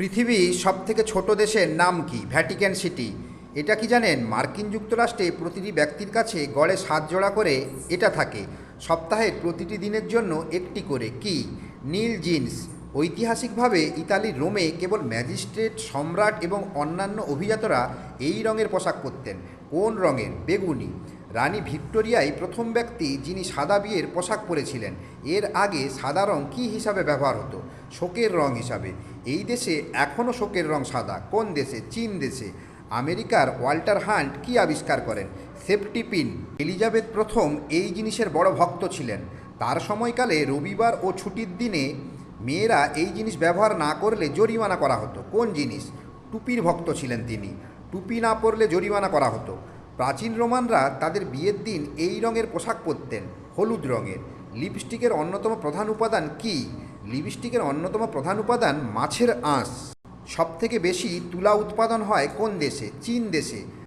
পৃথিবী সব থেকে ছোট দেশের নাম কি? Vatican city. এটা কি জানেন? মার্কিন যুক্তরাষ্ট্রে প্রতিটি ব্যক্তির কাছে গড়ে সাত জোড়া করে এটা থাকে। সপ্তাহের প্রতিটি দিনের জন্য একটি করে। কি? নীল জিন্স। ঐতিহাসিকভাবে ইতালির রোমে কেবল ম্যাজিস্ট্রেট, সম্রাট এবং অন্যান্য অভিজাতরা এই রঙের পোশাক পরতেন। কোন রঙের? বেগুনি। রানী ভিক্টোরিয়াই প্রথম ব্যক্তি যিনি সাদা বিয়ের পোশাক পরেছিলেন। এর আগে সাদা রং কী হিসাবে ব্যবহার হতো? শোকের রং হিসাবে। এই দেশে এখনও শোকের রং সাদা। কোন দেশে? চীন দেশে। আমেরিকার ওয়াল্টার হান্ট কি আবিষ্কার করেন? Safety pin. এলিজাবেথ প্রথম এই জিনিসের বড় ভক্ত ছিলেন। তার সময়কালে রবিবার ও ছুটির দিনে মেয়েরা এই জিনিস ব্যবহার না করলে জরিমানা করা হতো। কোন জিনিস? টুপির ভক্ত ছিলেন তিনি। টুপি না পরলে জরিমানা করা হতো। প্রাচীন রোমানরা তাদের বিয়ের দিন এই রঙের পোশাক পরতেন, হলুদ রঙের। লিপস্টিকের অন্যতম প্রধান উপাদান কি? লিপস্টিকের অন্যতম প্রধান উপাদান মাছের আঁশ। সবথেকে বেশি তুলা উৎপাদন হয় কোন দেশে? চীন দেশে।